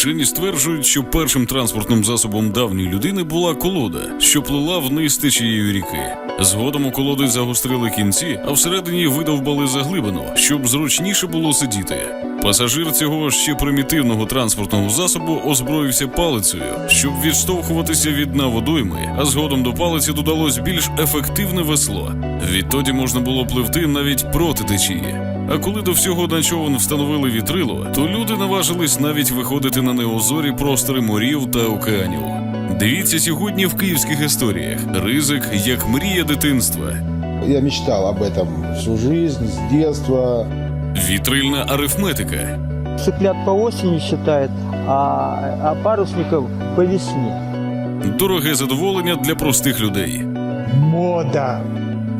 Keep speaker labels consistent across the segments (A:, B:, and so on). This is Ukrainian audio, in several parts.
A: Вчені стверджують, що першим транспортним засобом давньої людини була колода, що плила вниз течією ріки. Згодом у колоди загострили кінці, а всередині видовбали заглибину, щоб зручніше було сидіти. Пасажир цього ще примітивного транспортного засобу озброївся палицею, щоб відштовхуватися від дна водойми, а згодом до палиці додалось більш ефективне весло. Відтоді можна було пливти навіть проти течії. А коли до всього на човен встановили вітрило, то люди наважились навіть виходити на неозорі простори морів та океанів. Дивіться сьогодні в київських історіях ризик як мрія дитинства.
B: Я мечтал об этом всю жизнь, с детства.
A: Вітрильна арифметика,
C: Цыплят по осени считает, а, а парусников по весне.
A: дороге задоволення для простих людей.
D: мода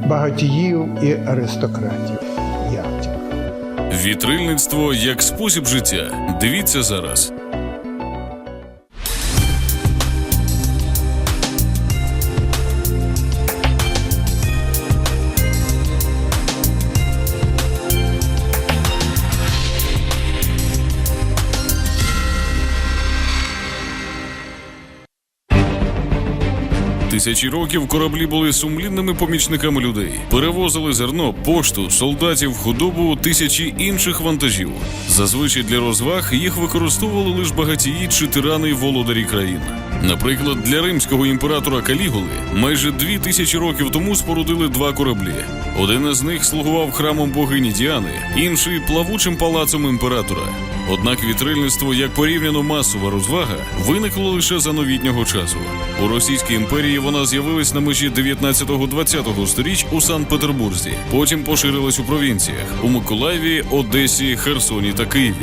D: багатіїв і аристократів.
A: Вітрильництво як спосіб життя. Дивіться зараз. Тисячі років кораблі були сумлінними помічниками людей, перевозили зерно, пошту, солдатів, худобу, тисячі інших вантажів. Зазвичай для розваг їх використовували лише багатії чи тирани володарі країн. Наприклад, для римського імператора Калігули майже дві тисячі років тому спорудили два кораблі. Один із них слугував храмом богині Діани, інший плавучим палацом імператора. Однак вітрильництво як порівняно масова розвага виникло лише за новітнього часу. У Російській імперії вона з'явилась на межі 19-20 сторіч у Санкт-Петербурзі. Потім поширилась у провінціях у Миколаєві, Одесі, Херсоні та Києві.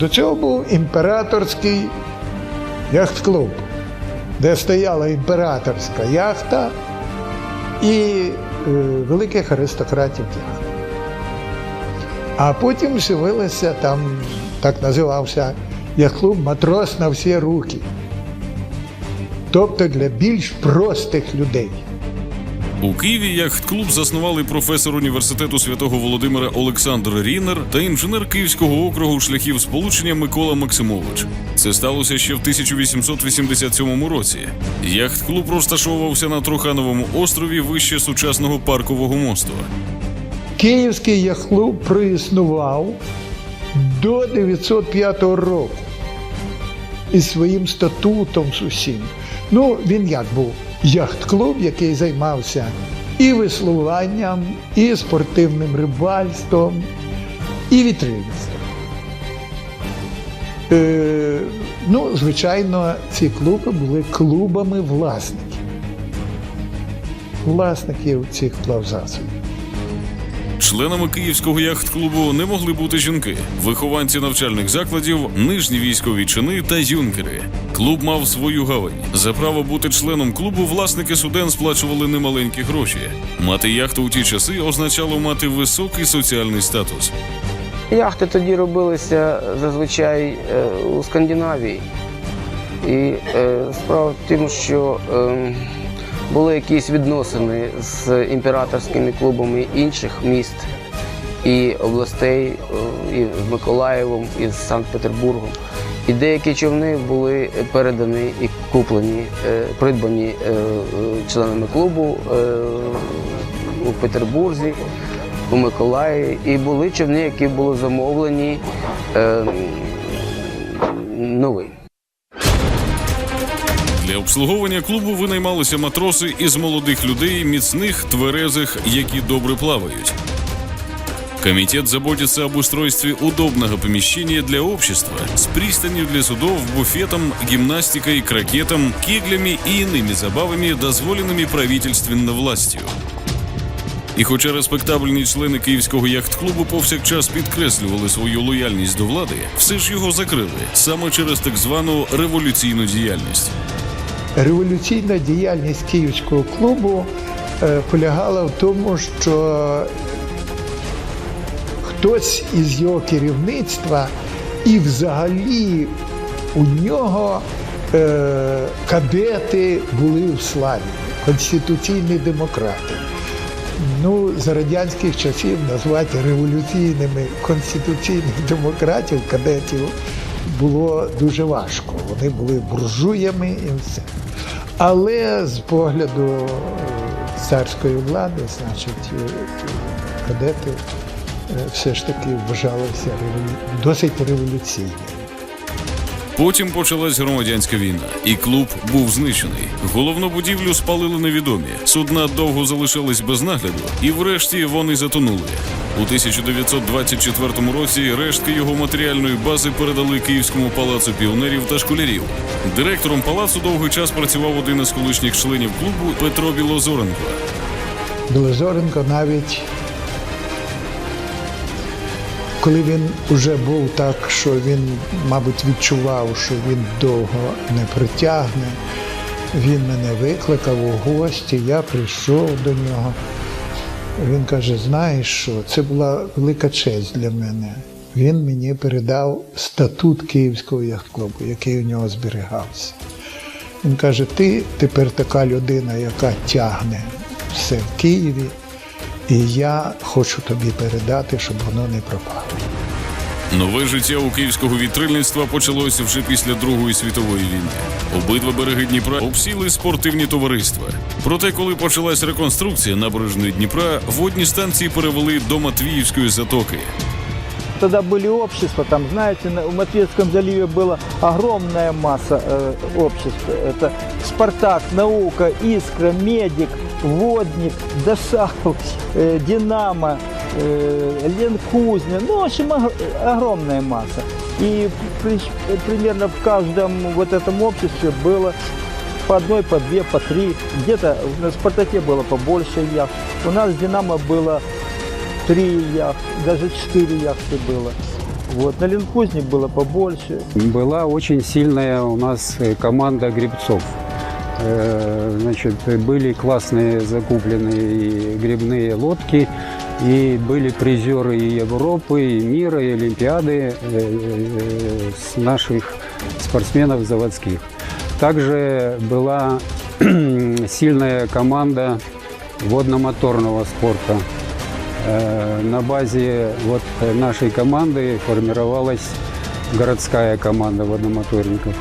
D: До цього був імператорський яхт-клуб, де стояла імператорська яхта і е, великих аристократів. А потім з'явилося там, так називався яхт-клуб Матрос на всі руки. Тобто для більш простих людей.
A: У Києві яхт-клуб заснували професор університету святого Володимира Олександр Рінер та інженер Київського округу шляхів сполучення Микола Максимович. Це сталося ще в 1887 році. Яхт-клуб розташовувався на Трухановому острові вище сучасного паркового мосту.
D: Київський яхт-клуб проіснував до 905 року із своїм статутом з усім. Ну, він як був яхт-клуб, який займався і веслуванням, і спортивним рибальством, і вітрильництвом. Е, ну, звичайно, ці клуби були клубами власників. Власників цих плавзасобів.
A: Членами київського яхт-клубу не могли бути жінки, вихованці навчальних закладів, нижні військові чини та юнкери. Клуб мав свою гавань. За право бути членом клубу власники суден сплачували немаленькі гроші. Мати яхту у ті часи означало мати високий соціальний статус.
E: Яхти тоді робилися зазвичай е, у Скандинавії. І е, справа в тім, що е, були якісь відносини з імператорськими клубами інших міст і областей, е, і з Миколаєвом, і з Санкт-Петербургом. І деякі човни були передані і куплені, е, придбані е, членами клубу у Петербурзі у Миколаєві. І були човни, які були замовлені нові.
A: Для обслуговування клубу винаймалися матроси із молодих людей, міцних, тверезих, які добре плавають. Комитет заботится об устройстве удобного помещения для общества с пристанью для судов, буфетом, гимнастикой, крокетом, кеглями и иными забавами, дозволенными правительственно властью. І хоча респектабельні члени київського яхт-клубу повсякчас підкреслювали свою лояльність до влади, все ж його закрили саме через так звану революційну діяльність.
D: Революційна діяльність Київського клубу е, полягала в тому, що хтось із його керівництва і взагалі у нього е, кадети були в славі, конституційні демократи. Ну, за радянських часів назвати революційними конституційних демократів, кадетів було дуже важко. Вони були буржуями і все. Але з погляду е, царської влади, значить, е, кадети е, все ж таки вважалися досить революційними.
A: Потім почалась громадянська війна, і клуб був знищений. Головну будівлю спалили невідомі. Судна довго залишались без нагляду, і врешті вони затонули. У 1924 році рештки його матеріальної бази передали Київському палацу піонерів та школярів. Директором палацу довгий час працював один із колишніх членів клубу Петро Білозоренко.
D: Білозоренко навіть коли він вже був так, що він, мабуть, відчував, що він довго не притягне, він мене викликав у гості, я прийшов до нього. Він каже: знаєш що, це була велика честь для мене. Він мені передав статут Київського яхт-клубу, який у нього зберігався. Він каже: ти тепер така людина, яка тягне все в Києві, і я хочу тобі передати, щоб воно не пропало.
A: Нове життя у київського вітрильництва почалося вже після Другої світової війни. Обидва береги Дніпра обсіли спортивні товариства. Проте, коли почалась реконструкція набережної Дніпра, водні станції перевели до Матвіївської затоки.
C: Тогда были общества, там, знаете, на- в Матвеевском заливе была огромная масса э, обществ. Это Спартак, Наука, Искра, Медик, Водник, Досал, э, Динамо, э, Ленкузня. Ну, в общем, ог- огромная масса. И при- примерно в каждом вот этом обществе было по одной, по две, по три. Где-то на Спартаке было побольше яхт. У нас Динамо было три яхты, даже четыре яхты было. Вот. На Ленкузне было побольше.
F: Была очень сильная у нас э, команда гребцов. Э, Значит, были классные закупленные грибные лодки, и были призеры и Европы, и мира, и Олимпиады э, с наших спортсменов заводских. Также была сильная команда водно-моторного спорта. Э, На базе вот нашей команды формировалась городская команда водомоторников.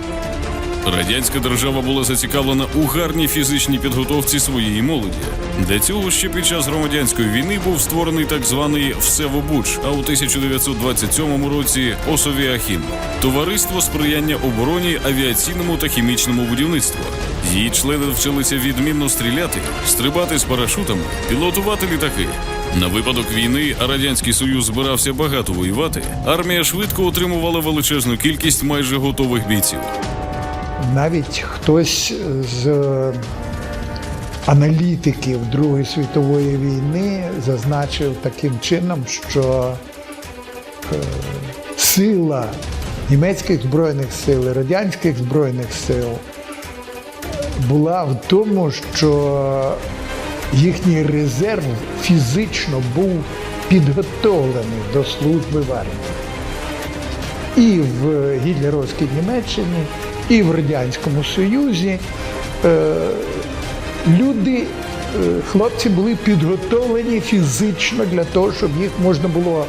A: Радянська держава була зацікавлена у гарній фізичній підготовці своєї молоді. Для цього ще під час громадянської війни був створений так званий Всевобуч, а у 1927 році Осовіахім товариство сприяння обороні, авіаційному та хімічному будівництву. Її члени вчилися відмінно стріляти, стрибати з парашутами, пілотувати літаки. На випадок війни радянський союз збирався багато воювати. Армія швидко отримувала величезну кількість майже готових бійців.
D: Навіть хтось з аналітиків Другої світової війни зазначив таким чином, що е, сила німецьких збройних сил, радянських збройних сил була в тому, що їхній резерв фізично був підготовлений до служби в армії і в гітлерівській Німеччині, і в Радянському Союзі. Е, люди, е, хлопці були підготовлені фізично для того, щоб їх можна було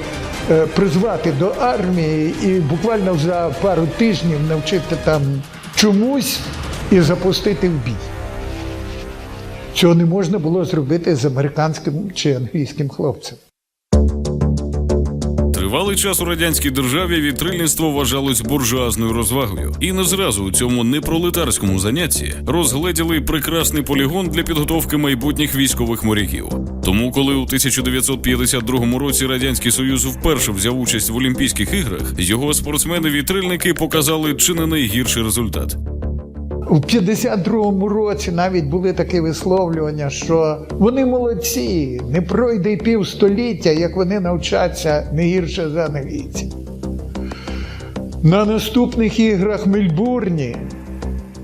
D: е, призвати до армії і буквально за пару тижнів навчити там чомусь і запустити в бій. Цього не можна було зробити з американським чи англійським хлопцем.
A: Тривалий час у радянській державі вітрильництво вважалось буржуазною розвагою, і не зразу у цьому непролетарському занятті розгледіли прекрасний полігон для підготовки майбутніх військових моряків. Тому, коли у 1952 році радянський союз вперше взяв участь в Олімпійських іграх, його спортсмени-вітрильники показали чи не найгірший результат.
D: У 52-му році навіть були такі висловлювання, що вони молодці, не пройде й півстоліття, як вони навчаться не гірше за англійців. На наступних іграх Мельбурні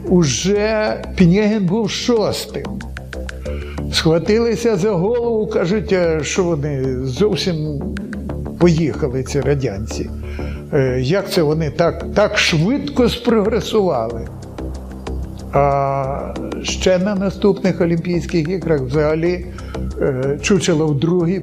D: уже Пінєген був шостим. Схватилися за голову, кажуть, що вони зовсім поїхали, ці радянці. Е, Як це вони так, так швидко спрогресували? А ще на наступних Олімпійських іграх взагалі е, чучело в другій.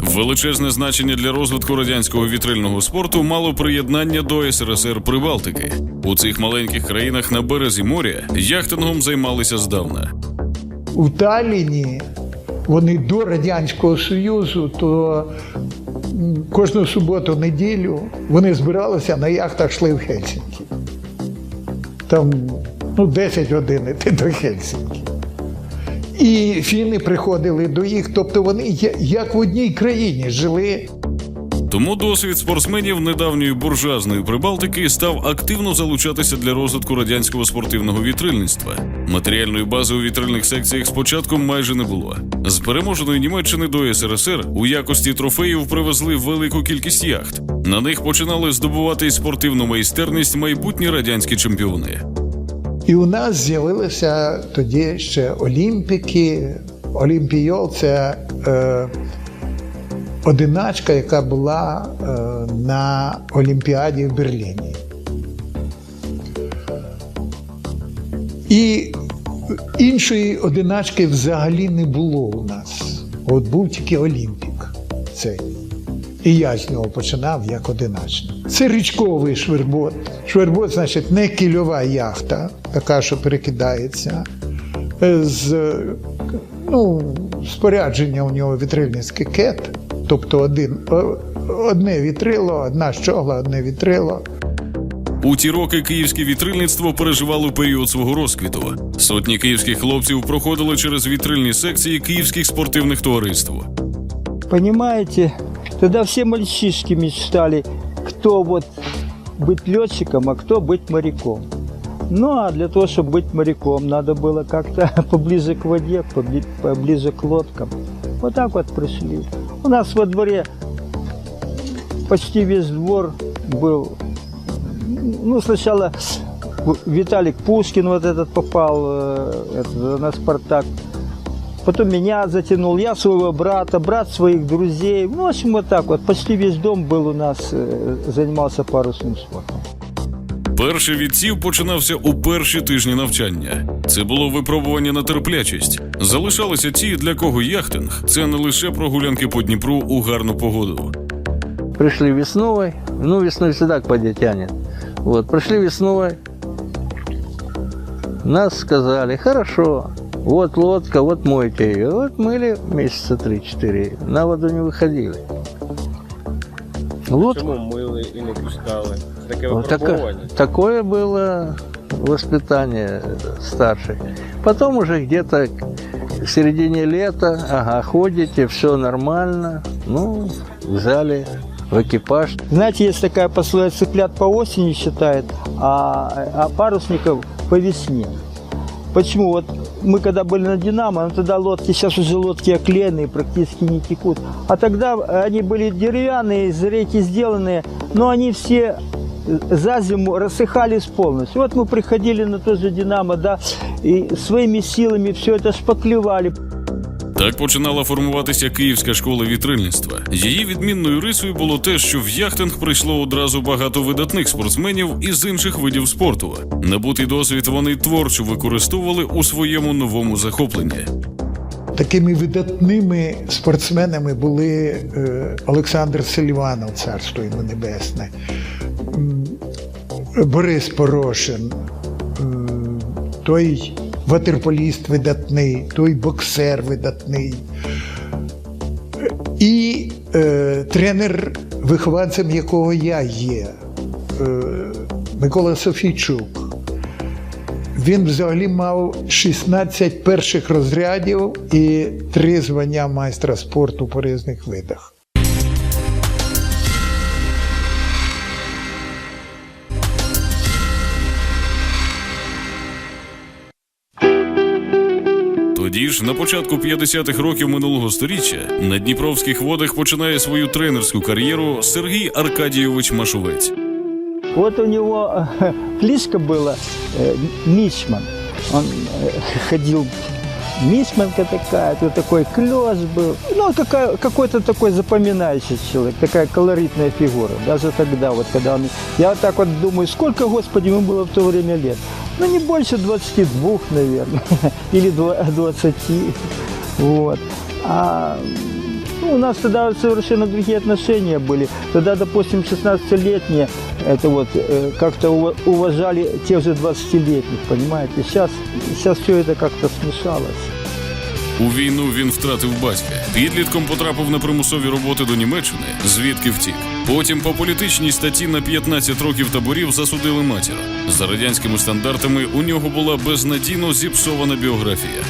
A: Величезне значення для розвитку радянського вітрильного спорту мало приєднання до СРСР Прибалтики. У цих маленьких країнах на березі моря яхтингом займалися здавна.
D: У Талліні вони до Радянського Союзу, то кожну суботу, неділю вони збиралися на яхтах йшли в Хельсінкі. Там ну, 10 годин йти до Хельсінкі. І фіни приходили до їх, тобто вони як в одній країні жили.
A: Тому досвід спортсменів недавньої буржуазної Прибалтики став активно залучатися для розвитку радянського спортивного вітрильництва. Матеріальної бази у вітрильних секціях спочатку майже не було. З переможеної Німеччини до СРСР у якості трофеїв привезли велику кількість яхт. На них починали здобувати спортивну майстерність майбутні радянські чемпіони.
D: І у нас з'явилися тоді ще Олімпіки. Олімпійол це е, одиначка, яка була е, на Олімпіаді в Берліні. І іншої одиначки взагалі не було у нас. От був тільки Олімпік цей. І я з нього починав як одиначний. Це річковий швербот. Швербот, значить, не кільова яхта, така, що перекидається. З ну, спорядження у нього вітрильницький кет, тобто один, одне вітрило, одна щогла, одне вітрило.
A: У ті роки київське вітрильництво переживало період свого розквіту. Сотні київських хлопців проходили через вітрильні секції київських спортивних товариств.
C: Понимаете, тогда все мальчишки мечтали, кто вот быть летчиком, а кто быть моряком. Ну а для того, чтобы быть моряком, надо было как-то поближе к воде, побли- поближе к лодкам. Вот так вот пришли. У нас во дворе почти весь двор был. Ну, сначала Виталик Пушкин вот этот попал э, это, на «Спартак». Потом меня затянул, я своего брата, брат своих друзей. Ну, в общем, вот так вот. Почти весь дом был у нас, э, занимался парусным спортом.
A: Перший відсів починався у перші тижні навчання. Це було випробування на терплячість. Залишалися ті, для кого яхтинг це не лише прогулянки по Дніпру у гарну погоду.
G: Пришли весной, ну весной всегда к воде тянет. Вот, пришли весной, нас сказали, хорошо, вот лодка, вот мойте ее. Вот мыли месяца 3-4, на воду не выходили. Лодку,
H: Чому мили і не пускали? Це таке
G: вот такое было воспитание старших. Потом уже где-то к середине лета, ага, ходите, все нормально, ну, взяли в экипаж,
C: Знаете, есть такая пословица, цыплят по осени считает, а, а парусников по весне. Почему? Вот мы когда были на «Динамо», ну тогда лодки, сейчас уже лодки оклеенные, практически не текут. А тогда они были деревянные, из рейки сделанные, но они все за зиму рассыхались полностью. Вот мы приходили на тот же «Динамо», да, и своими силами все это шпаклевали.
A: Так починала формуватися київська школа вітрильництва. Її відмінною рисою було те, що в яхтинг прийшло одразу багато видатних спортсменів із інших видів спорту. Набутий досвід вони творчо використовували у своєму новому захопленні.
D: Такими видатними спортсменами були е, Олександр Селіванов, царство йому небесне, Борис Порошин, той ватерполіст видатний, той боксер видатний. І е, тренер, вихованцем якого я є, е, Микола Софійчук. Він взагалі мав 16 перших розрядів і три звання майстра спорту по різних видах.
A: Тоді ж, на початку 50-х років минулого століття, на дніпровських водах починає свою тренерську кар'єру Сергій Аркадійович Машовець.
C: Вот у него э, кличка была э, Мичман. Он э, ходил Мичманка такая, вот такой клёс был. Ну, какая, какой-то такой запоминающий человек, такая колоритная фигура. Даже тогда, вот когда он... Я вот так вот думаю, сколько, Господи, ему было в то время лет? Ну, не больше 22, наверное, или два- 20. Вот. А Ну, у нас тогда совершенно другие отношения были. Тогда, допустим, 16-летние это вот э, как-то ува- уважали тех же 20-летних, понимаете? Сейчас, сейчас все это как-то смешалось.
A: У війну він втратив батька. Підлітком потрапив на примусові роботи до Німеччини, звідки втік. Потім по політичній статті на 15 років таборів засудили матір. За радянськими стандартами у нього була безнадійно зіпсована біографія.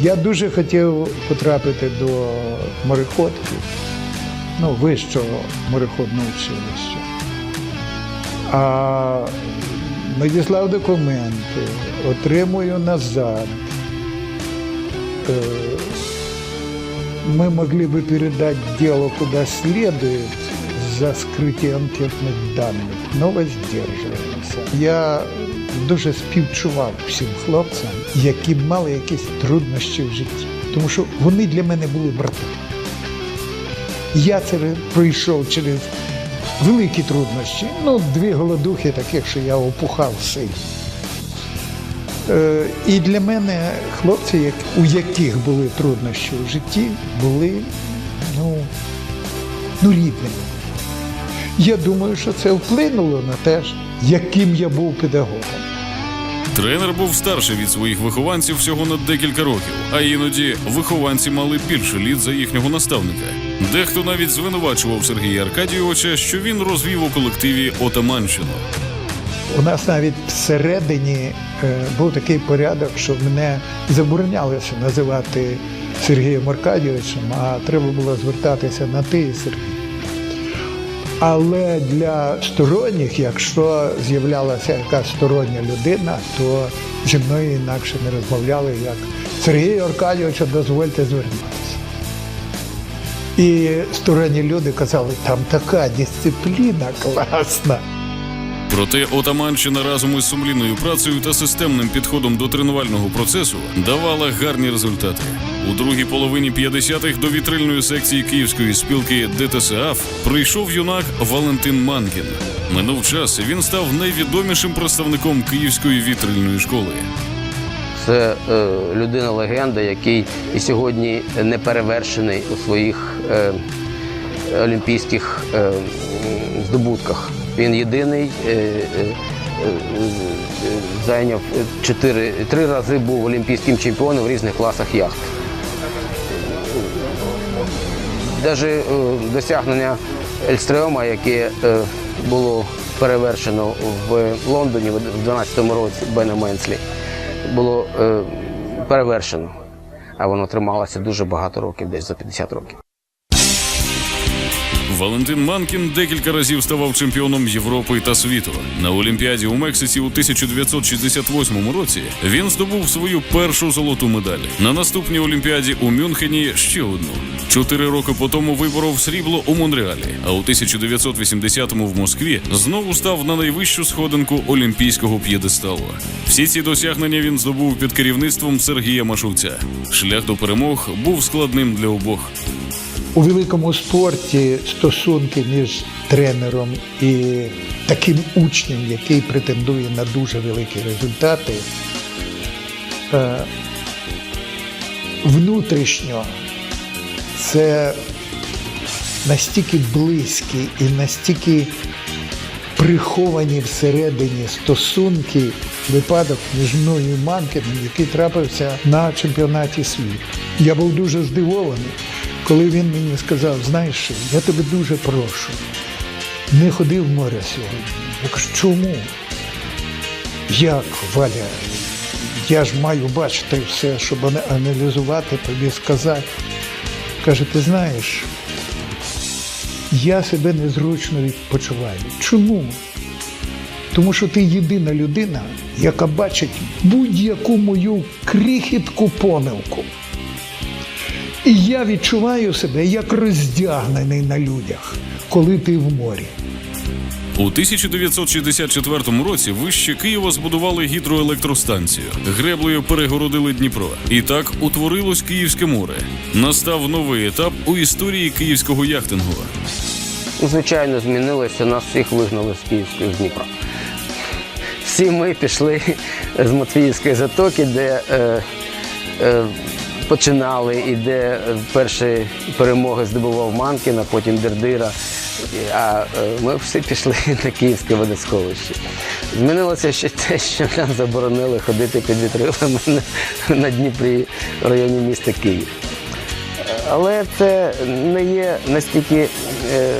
D: Я дуже хотів потрапити до мореходки, ну, вищого мореходного училища. А надіслав документи, отримую назад Э, Мы могли бы передать дело куда следует за скрытие анкетных даних, но воздерживаемся. Я дуже співчував всім хлопцям, які мали якісь труднощі в житті, тому що вони для мене були брати. Я це пройшов через великі труднощі. Ну, дві голодухи, таких, що я опухав сильно. Е, І для мене хлопці, у яких були труднощі в житті, були ну, ну рідними. Я думаю, що це вплинуло на те, яким я був педагогом.
A: Тренер був старший від своїх вихованців всього на декілька років, а іноді вихованці мали більше літ за їхнього наставника. Дехто навіть звинувачував Сергія Аркадійовича, що він розвів у колективі отаманщину.
D: У нас навіть всередині е, був такий порядок, що мене заборонялося називати Сергієм Аркадійовичем, а треба було звертатися на ти Сергій. Але для сторонніх, якщо з'являлася якась стороння людина, то зі мною інакше не розмовляли, як Сергію Аркадійовичу, дозвольте звернутися. І сторонні люди казали, там така дисципліна класна.
A: Проте отаманщина разом із сумлінною працею та системним підходом до тренувального процесу давала гарні результати. У другій половині 50-х до вітрильної секції Київської спілки ДТСАФ прийшов юнак Валентин Манкін. Минув час, він став найвідомішим представником Київської вітрильної школи.
E: Це е, людина легенда, який і сьогодні не перевершений у своїх е, олімпійських е, здобутках. Він єдиний е, е, е, зайняв чотири три рази був олімпійським чемпіоном в різних класах яхт. Навіть досягнення Ельстрема, яке було перевершено в Лондоні в 2012 році Бена Менслі, було перевершено. А воно трималося дуже багато років, десь за 50 років.
A: Валентин Манкін декілька разів ставав чемпіоном Європи та світу. На Олімпіаді у Мексиці у 1968 році він здобув свою першу золоту медаль. На наступній Олімпіаді у Мюнхені ще одну. Чотири роки по тому виборов срібло у Монреалі, а у 1980-му в Москві знову став на найвищу сходинку олімпійського п'єдесталу. Всі ці досягнення він здобув під керівництвом Сергія Машувця. Шлях до перемог був складним для обох.
D: У великому спорті стосунки між тренером і таким учнем, який претендує на дуже великі результати, е, внутрішньо це настільки близькі і настільки приховані всередині стосунки, випадок між мною і Манкіном, який трапився на чемпіонаті світу. Я був дуже здивований, коли він мені сказав, знаєш, я тебе дуже прошу, не ходи в море сьогодні. Я кажу, чому? Як, Валя? Я ж маю бачити все, щоб аналізувати, тобі сказати. Каже, ти знаєш, я себе незручно відпочиваю. Чому? Тому що ти єдина людина, яка бачить будь-яку мою крихітку помилку. І я відчуваю себе як роздягнений на людях, коли ти в морі.
A: У 1964 році вище Києва збудували гідроелектростанцію. Греблею перегородили Дніпро. І так утворилось Київське море. Настав новий етап у історії київського яхтингу.
E: Звичайно, змінилося, нас всіх вигнали з Київської з Дніпра. Всі ми пішли з Матвіївської затоки, де е, е, розпочинали, і де е, перші перемоги здобував Манкіна, потім Дердира. А е, ми всі пішли на Київське водосховище. Змінилося ще те, що нам заборонили ходити під вітрилами на, Дніпрі в районі міста Київ. Але це не є настільки е,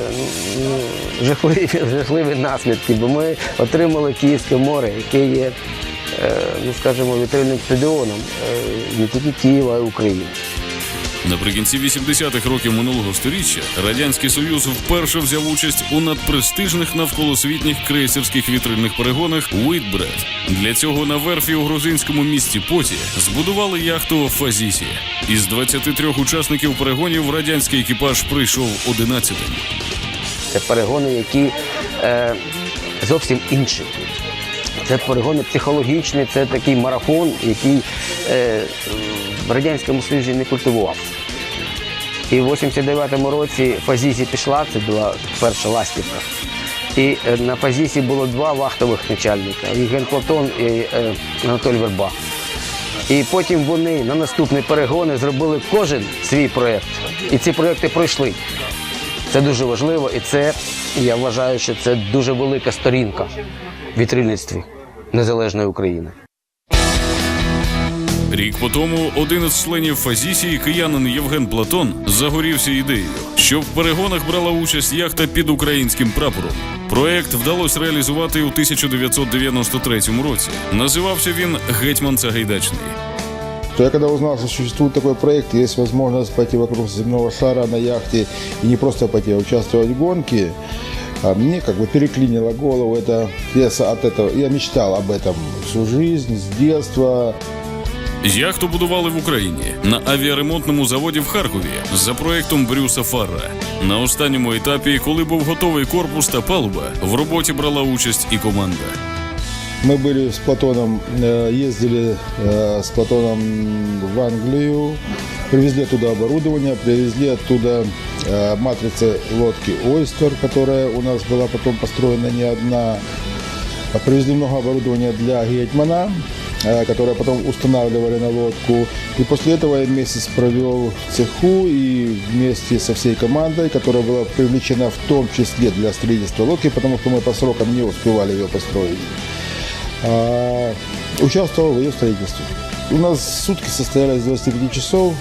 E: ну, жахливі, жахливі наслідки, бо ми отримали Київське море, яке є, ну скажімо, вітрильним стадіоном е, не тільки Києва, а й України.
A: Наприкінці 80-х років минулого століття радянський союз вперше взяв участь у надпрестижних навколосвітніх крейсерських вітрильних перегонах Уітбред. Для цього на верфі у грузинському місті Поті збудували яхту Фазісі. Із 23 учасників перегонів радянський екіпаж прийшов 11-тим.
E: Це перегони, які е, зовсім інші. Це перегони психологічні, це такий марафон, який е, в Радянському Союзі не культивувався. І в 89-му році Фазісі пішла, це була перша ластівка. І е, на Фазісі було два вахтових начальника Євген Платон і е, Анатолій Верба. І потім вони на наступні перегони зробили кожен свій проєкт. І ці проєкти пройшли. Це дуже важливо, і це я вважаю, що це дуже велика сторінка в вітрильництві незалежної України.
A: Рік по тому один із членів Фазісії, киянин Євген Платон, загорівся ідеєю, що в перегонах брала участь яхта під українським прапором. Проект вдалося реалізувати у 1993 році. Називався він Гетьман Сагайдачний.
B: То я когда узнал, что существует такой проект, есть возможность пойти вокруг земного шара на яхте и не просто пойти, а участвовать в гонке, а мне как бы переклинило голову. Это я с- от этого, я мечтал об этом всю жизнь, с детства.
A: Яхту будували в Україні на авіаремонтному заводі в Харкові за проектом Брюса Фарра. На останньому етапі, коли був готовий корпус та палуба, в роботі брала участь і команда.
B: Мы были с Платоном, э, ездили э, с Платоном в Англию, привезли туда оборудование, привезли оттуда э, матрицы лодки Ойстер, которая у нас была потом построена не одна. А Привезли много оборудования для Гетмана, э, которое потом устанавливали на лодку. И после этого я месяц провел в цеху и вместе со всей командой, которая была привлечена в том числе для строительства лодки, потому что мы по срокам не успевали ее построить участвовал в ее строительстве. У нас сутки состояли из 25 часов.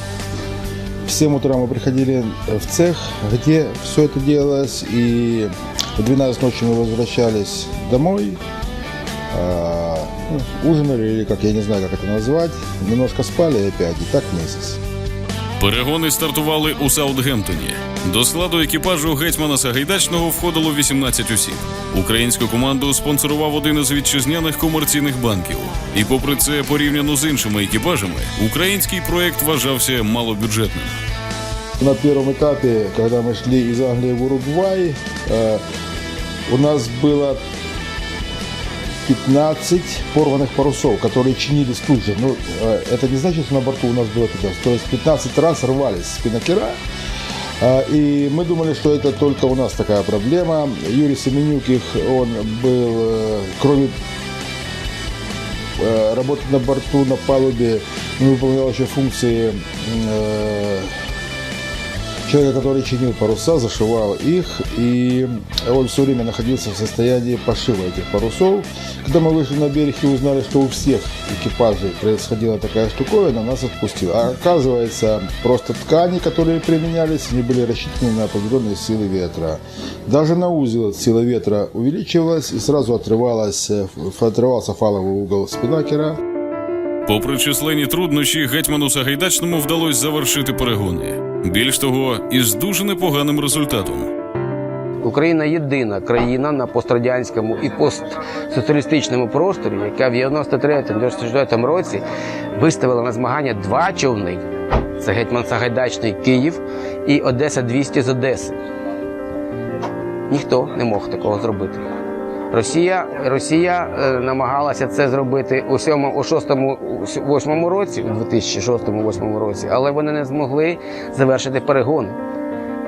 B: В 7 утра мы приходили в цех, где все это делалось, и в 12 ночи мы возвращались домой, ну, ужинали, или как я не знаю, как это назвать, немножко спали и опять, и так месяц.
A: Перегони стартували у Саутгемптоні. До складу екіпажу гетьмана Сагайдачного входило 18 осіб. Українську команду спонсорував один із вітчизняних комерційних банків. І попри це, порівняно з іншими екіпажами, український проект вважався малобюджетним.
B: На первом этапе, когда мы шли из Англии в Уругвай, э, у нас было 15 порванных парусов, которые чинились тут же. Ну, э, это не значит, что на борту у нас было 15. То есть 15 раз рвались спинокера. А, И мы думали, что это только у нас такая проблема. Юрий Семенюких, он был, э, кроме э, работы на борту, на палубе, он выполнял еще функции человека, который чинил паруса, зашивал их, и он все время находился в состоянии пошива этих парусов. Когда мы вышли на берег и узнали, что у всех экипажей происходила такая штуковина, нас отпустил. А оказывается, просто ткани, которые применялись, они были рассчитаны на определенные силы ветра. Даже на узел сила ветра увеличивалась и сразу отрывалась, отрывался фаловый угол спинакера.
A: Попри численні труднощі, гетьману Сагайдачному вдалося завершити перегони. Більш того, із дуже непоганим результатом.
E: Україна єдина країна на пострадянському і постсоціалістичному просторі, яка в 93-94 році виставила на змагання два човни. Це гетьман Сагайдачний Київ і Одеса 200 з Одеси. Ніхто не мог такого зробити. Росія, Росія е, намагалася це зробити у 7, у 6, 8 році, у 2006-2008 році, але вони не змогли завершити перегони.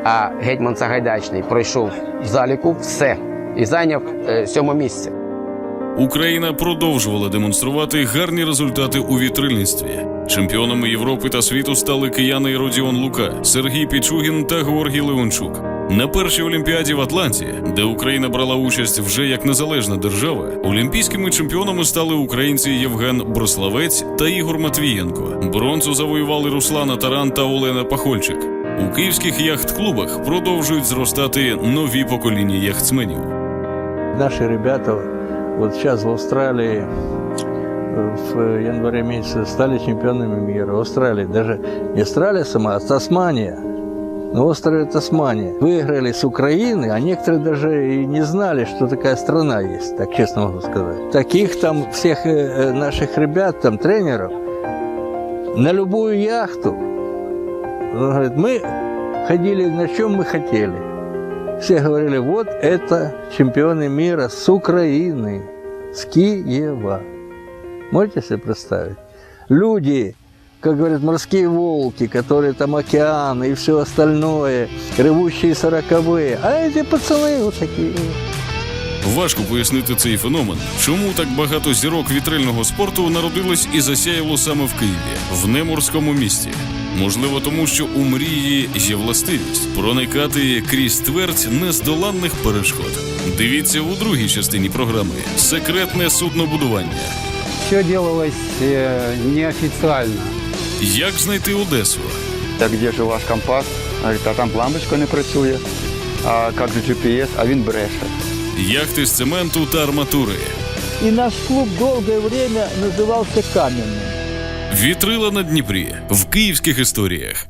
E: А гетьман Сагайдачний пройшов в заліку все і зайняв е, сьоме місце.
A: Україна продовжувала демонструвати гарні результати у вітрильництві. Чемпіонами Європи та світу стали кияни Родіон Лука, Сергій Пічугін та Георгій Леончук. На першій олімпіаді в Атланті, де Україна брала участь вже як незалежна держава, олімпійськими чемпіонами стали українці Євген Брославець та Ігор Матвієнко. Бронзу завоювали Руслана Таран та Олена Пахольчик. У київських яхт-клубах продовжують зростати нові покоління яхтсменів.
G: Наши ребята вот сейчас в Австралии э, в январе месяце стали чемпионами мира. Австралии даже не Австралия сама, а Тасмания. На острове Тасмания. Выиграли с Украины, а некоторые даже и не знали, что такая страна есть, так честно могу сказать. Таких там всех э, э, наших ребят, там тренеров, на любую яхту, он говорит, мы ходили на чем мы хотели. Все говорили, вот это чемпионы мира с Украины, с Киева. Можете себе представить? Люди, как говорят, морские волки, которые там океаны и все остальное, ревущие сороковые. А эти пацаны вот такие.
A: Важко пояснити цей феномен, чому так багато зірок вітрильного спорту народилось і засяяло саме в Києві, в неморському місті. Можливо, тому що у мрії є властивість проникати крізь твердь нездоланних перешкод. Дивіться у другій частині програми Секретне суднобудування.
F: Все делалось э, неофициально.
A: Як знайти Одесу?
I: Так де ж у вас компас? Говорить, а там лампочка не працює. А як же GPS? А він бреше.
A: Яхти з цементу та арматури.
C: І наш клуб довге время називався Кам'яним.
A: Вітрила на Дніпрі в київських історіях.